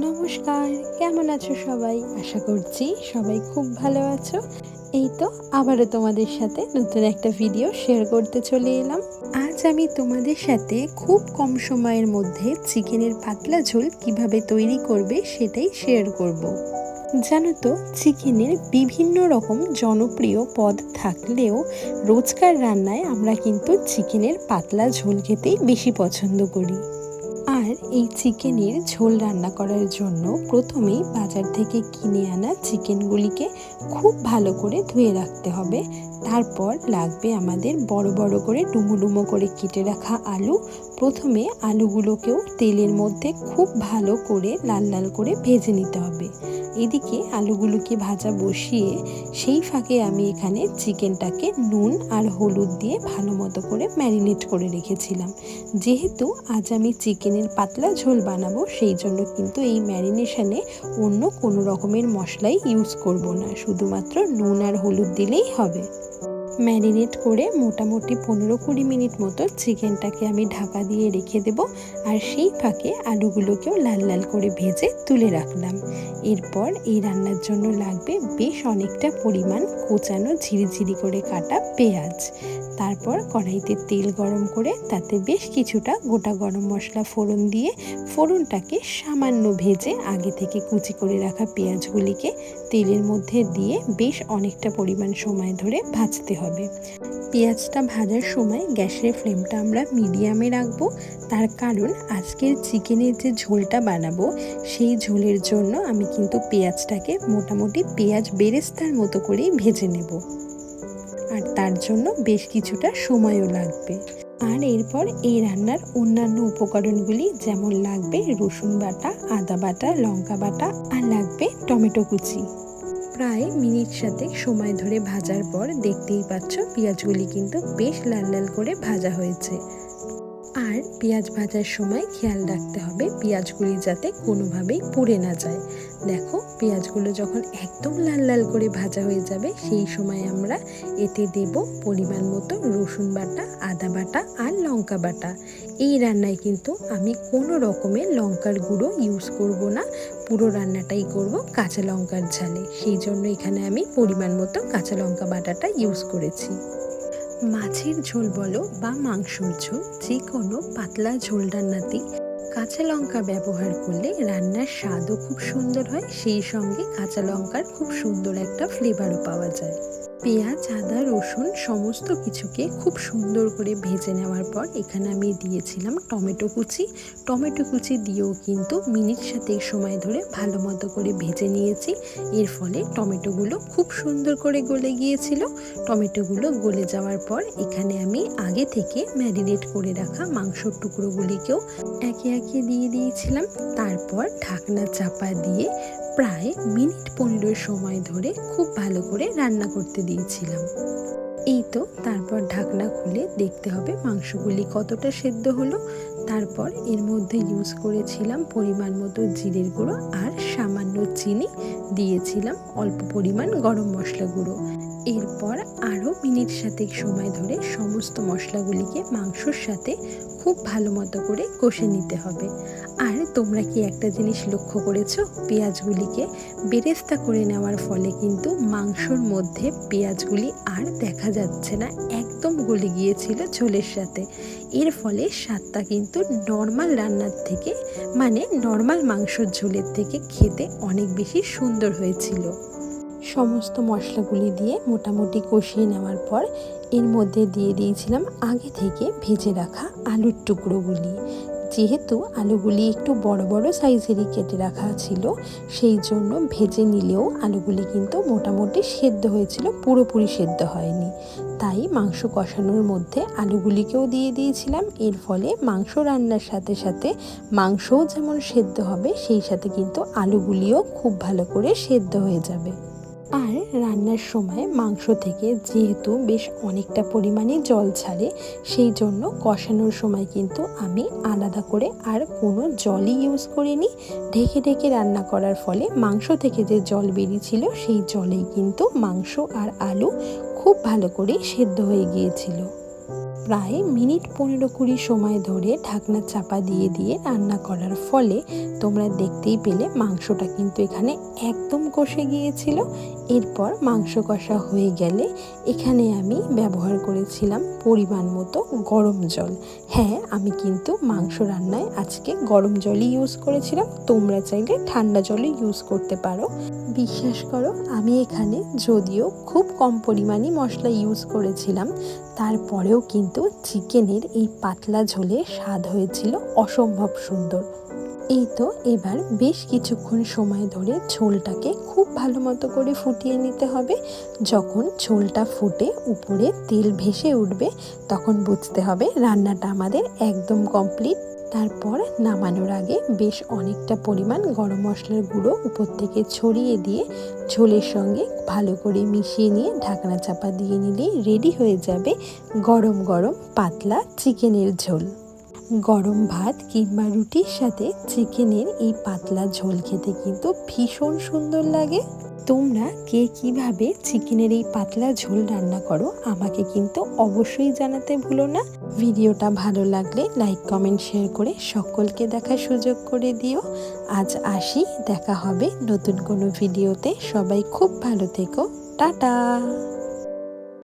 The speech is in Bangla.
নমস্কার, কেমন আছো সবাই? আশা করছি সবাই খুব ভালো আছো। এই তো আবারও তোমাদের সাথে নতুন একটা ভিডিও শেয়ার করতে চলে এলাম। আজ আমি তোমাদের সাথে খুব কম সময়ের মধ্যে চিকেনের পাতলা ঝোল কীভাবে তৈরি করবে সেটাই শেয়ার করব। জানো তো, চিকেনের বিভিন্ন রকম জনপ্রিয় পদ থাকলেও রোজকার রান্নায় আমরা কিন্তু চিকেনের পাতলা ঝোল খেতেই বেশি পছন্দ করি। আর এই চিকেনের ঝোল রান্না করার জন্য প্রথমেই বাজার থেকে কিনে আনা চিকেনগুলিকে খুব ভালো করে ধুয়ে রাখতে হবে। তারপর লাগবে আমাদের বড় বড় করে ডুমো ডুমো করে কেটে রাখা আলু প্রথমে আলুগুলোকেও তেলের মধ্যে খুব ভালো করে লাল লাল করে ভেজে নিতে হবে। এদিকে আলুগুলোকে ভাজা বসিয়ে সেই ফাঁকে আমি এখানে চিকেনটাকে নুন আর হলুদ দিয়ে ভালো মতো করে ম্যারিনেট করে রেখেছিলাম। যেহেতু আজ আমি চিকেনের পাতলা ঝোল বানাবো, সেই জন্য কিন্তু এই ম্যারিনেশনে অন্য কোনো রকমের মশলাই ইউজ করব না। শুধুমাত্র নুন আর হলুদ দিলেই হবে। ম্যারিনেট করে মোটামুটি পনেরো কুড়ি মিনিট মতো চিকেনটাকে আমি ঢাকা দিয়ে রেখে দেব আর সেই ফাঁকে আলুগুলোকেও লাল লাল করে ভেজে তুলে রাখলাম। এরপর এই রান্নার জন্য লাগবে বেশ অনেকটা পরিমাণ কোচানো ঝিরিঝিরি করে কাটা পেঁয়াজ। তারপর কড়াইতে তেল গরম করে তাতে বেশ কিছুটা গোটা গরম মশলা ফোড়ন দিয়ে ফোড়নটাকে সামান্য ভেজে আগে থেকে কুচি করে রাখা পেঁয়াজগুলিকে তেলের মধ্যে দিয়ে বেশ অনেকটা পরিমাণ সময় ধরে ভাজতে হবে। পেঁয়াজটা ভাজার সময় গ্যাসের ফ্লেমটা আমরা মিডিয়ামে রাখব। তার কারণ আজকের চিকেনের যে ঝোলটা বানাবো, সেই ঝোলের জন্য আমি কিন্তু পেঁয়াজটাকে মোটামুটি পেঁয়াজ বেরেস্তার মতো করেই ভেজে নেব। আর তার জন্য বেশ কিছুটা সময়ও লাগবে। আর এরপর এই রান্নার অন্যান্য উপকরণগুলি যেমন লাগবে রসুন বাটা, আদা বাটা, লঙ্কা বাটা আর লাগবে টমেটো কুচি। প্রায় মিনিট সাথে সময় ধরে ভাজার পর দেখতেই পাচ্ছ পেঁয়াজগুলি কিন্তু বেশ লাল লাল করে ভাজা হয়েছে। আর পেঁয়াজ ভাজার সময় খেয়াল রাখতে হবে পেঁয়াজগুলি যাতে কোনোভাবেই পুড়ে না যায়। দেখো, পেঁয়াজগুলো যখন একদম লাল লাল করে ভাজা হয়ে যাবে, সেই সময় আমরা এতে দেব পরিমাণ মতো রসুন বাটা, আদা বাটা আর লঙ্কা বাটা। এই রান্নায় কিন্তু আমি কোনো রকমের লঙ্কার গুঁড়ো ইউজ করব না, পুরো রান্নাটাই করব কাঁচা লঙ্কার ঝালে। সেই জন্য এখানে আমি পরিমাণ মতো কাঁচা লঙ্কা বাটাটা ইউজ করেছি। মাছের ঝোল বলো বা মাংসর ঝোল, যে কোনো পাতলা ঝোল রান্নাতেই কাঁচা লঙ্কা ব্যবহার করলে রান্নার স্বাদও খুব সুন্দর হয়, সেই সঙ্গে কাঁচা লঙ্কার খুব সুন্দর একটা ফ্লেভারও পাওয়া যায়। পেঁয়াজ, আদা, রসুন সমস্ত কিছুকে খুব সুন্দর করে ভেজে নেওয়ার পর এখানে আমি দিয়েছিলাম টমেটো কুচি। টমেটো কুচি দিয়েও কিন্তু মিনিট সাথে সময় ধরে ভালো মতো করে ভেজে নিয়েছি। এর ফলে টমেটোগুলো খুব সুন্দর করে গলে গিয়েছিল। টমেটোগুলো গলে যাওয়ার পর এখানে আমি আগে থেকে ম্যারিনেট করে রাখা মাংসর টুকরোগুলিকেও একে একে দিয়ে দিয়েছিলাম। তারপর ঢাকনা চাপা দিয়ে প্রায় মিনিট পনেরো সময় ধরে খুব ভালো করে রান্না করতে দিয়েছিলাম। এই তো তারপর ঢাকনা খুলে দেখতে হবে মাংসগুলি কতটা সেদ্ধ হলো। তারপর এর মধ্যে ইউজ করেছিলাম পরিমাণ মতো জিরের গুঁড়ো আর সামান্য চিনি। দিয়েছিলাম অল্প পরিমাণ গরম মশলা গুঁড়ো। এরপর আরও মিনিট সাথে সময় ধরে সমস্ত মশলাগুলিকে মাংসর সাথে খুব ভালো মতো করে কষে নিতে হবে। আর তোমরা কি একটা জিনিস লক্ষ্য করেছ? পেঁয়াজগুলিকে বেরেস্তা করে নেওয়ার ফলে কিন্তু মাংসর মধ্যে পেঁয়াজগুলি আর দেখা যাচ্ছে না, একদম গলে গিয়েছিল ঝোলের সাথে। এর ফলে স্বাদটা কিন্তু নর্মাল রান্নার থেকে মানে নর্মাল মাংসর ঝোলের থেকে খেতে অনেক বেশি সুন্দর হয়েছিল। সমস্ত মশলাগুলি দিয়ে মোটামুটি কষিয়ে নেওয়ার পর এর মধ্যে দিয়ে দিয়েছিলাম আগে থেকে ভেজে রাখা আলুর টুকরোগুলি। যেহেতু আলুগুলি একটু বড় বড় সাইজেরই কেটে রাখা ছিল, সেই জন্য ভেজে নিলেও আলুগুলি কিন্তু মোটামুটি সেদ্ধ হয়েছিল, পুরোপুরি সেদ্ধ হয়নি। তাই মাংস কষানোর মধ্যে আলুগুলিকেও দিয়ে দিয়েছিলাম, এর ফলে মাংস রান্নার সাথে সাথে মাংসও যেমন সেদ্ধ হবে, সেই সাথে কিন্তু আলুগুলিও খুব ভালো করে সেদ্ধ হয়ে যাবে। আর রান্নার সময় মাংস থেকে যেহেতু বেশ অনেকটা পরিমাণে জল ছাড়ে, সেই জন্য কষানোর সময় কিন্তু আমি আলাদা করে আর কোনো জলই ইউজ করিনি। ঢেকে ঢেকে রান্না করার ফলে মাংস থেকে যে জল বেরিয়েছিল, সেই জলেই কিন্তু মাংস আর আলু খুব ভালো করে সেদ্ধ হয়ে গিয়েছিল। প্রায় মিনিট পনেরো কুড়ি সময় ধরে ঢাকনা চাপা দিয়ে দিয়ে রান্না করার ফলে তোমরা দেখতেই পেলে মাংসটা কিন্তু এখানে একদম কষে গিয়েছিল। এরপর মাংস কষা হয়ে গেলে এখানে আমি ব্যবহার করেছিলাম পরিমাণ মতো গরম জল। হ্যাঁ আমি কিন্তু মাংস রান্নায় আজকে গরম জলই ইউজ করেছিলাম। তোমরা চাইলে ঠান্ডা জলই ইউজ করতে পারো। বিশ্বাস করো, আমি এখানে যদিও খুব কম পরিমাণে মশলা ইউজ করেছিলাম, তারপরেও কিন্তু চিকেনের এই পাতলা ঝোলে স্বাদ হয়েছিল অসম্ভব সুন্দর। এই তো এবার বেশ কিছুক্ষণ সময় ধরে ঝোলটাকে খুব ভালো মতো করে ফুটিয়ে নিতে হবে। যখন ঝোলটা ফুটে উপরে তেল ভেসে উঠবে, তখন বুঝতে হবে রান্নাটা আমাদের একদম কমপ্লিট তারপর নামানোর আগে বেশ অনেকটা পরিমাণ গরম মশলার গুঁড়ো উপর থেকে ছড়িয়ে দিয়ে ঝোলের সঙ্গে ভালো করে মিশিয়ে নিয়ে ঢাকনা চাপা দিয়ে নিলেই রেডি হয়ে যাবে গরম গরম পাতলা চিকেনের ঝোল। গরম ভাত কিংবা রুটির সাথে চিকেনের এই পাতলা ঝোল খেতে কিন্তু ভীষণ সুন্দর লাগে। তোমরা কে কীভাবে চিকেনের এই পাতলা ঝোল রান্না করো আমাকে কিন্তু অবশ্যই জানাতে ভুলো না। ভিডিওটা ভালো লাগলে লাইক, কমেন্ট, শেয়ার করে সকলকে দেখার সুযোগ করে দিও। আজ আসি, দেখা হবে নতুন কোনো ভিডিওতে। সবাই খুব ভালো থেকো। টাটা!